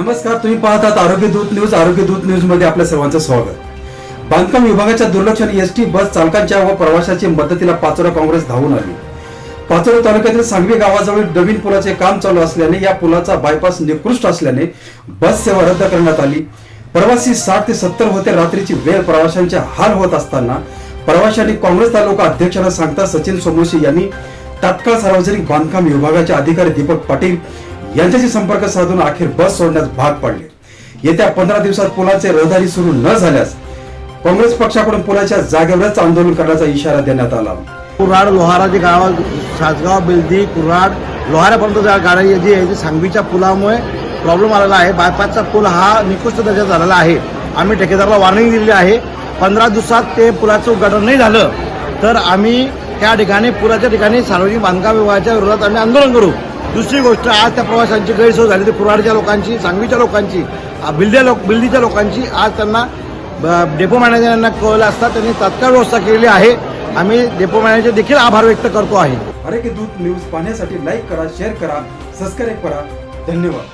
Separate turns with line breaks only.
नमस्कार तुम्ही पाहतात आरोग्य दूत न्यूज आरोग्य दूत न्यूजमध्ये आपल्या सर्वांचं स्वागत. बांधकाम विभागाच्या दुर्लक्षाने एस टी बस चालकांच्या व प्रवाशांच्या मदतीला पाचोरा काँग्रेस धावून आली. पाचोरा तालुक्यातील सांगवी गावाजवळ नवीन पुलाचे काम चालू असल्याने या पुलाचा बायपास निकृष्ट असल्याने बस सेवा रद्द करण्यात आली. प्रवासी साठ ते सत्तर होते रात्रीची वेळ प्रवाशांचे हाल होत असताना प्रवाशांनी काँग्रेस तालुका अध्यक्षांना सांगता सचिन सोमोशी यांनी तात्काळ सार्वजनिक बांधकाम विभागाचे अधिकारी दीपक पाटील यांच्याशी संपर्क साधून अखेर बस सोडण्यास भाग पडले. येत्या पंधरा दिवसात पुलाचे रहदारी सुरू न झाल्यास काँग्रेस पक्षाकडून पुलाच्या जागेवरच आंदोलन करण्याचा इशारा देण्यात आला.
कुराड लोहारा जे गाव सासगाव बेलदी कुराड लोहारापर्यंत ज्या गाड्या जी आहे सांगवीच्या पुलामुळे प्रॉब्लेम आलेला आहे. बायपासचा पूल हा निकृष्ट दर्जा झालेला आहे. आम्ही ठेकेदाराला वॉर्निंग दिलेली आहे. पंधरा दिवसात ते पुलाचं उद्घाटन नाही झालं तर आम्ही त्या ठिकाणी पुलाच्या ठिकाणी सार्वजनिक बांधकाम विभागाच्या विरोधात आम्ही आंदोलन करू. दुसरी गोष्ट आज त्या प्रवाशांची गैरसोय झाली ती कुराडच्या लोकांची सांगवीच्या लोकांची आ, बिल्द्या लोक बिल्दीच्या लोकांची. आज त्यांना ब- डेपो मॅनेजरांना कळलं असता त्यांनी तात्काळ व्यवस्था केलेली आहे. आम्ही डेपो मॅनेजर देखील आभार व्यक्त करतो आहे.
अरे की दूध न्यूज पाहण्यासाठी लाईक करा शेअर करा सबस्क्राईब करा. धन्यवाद.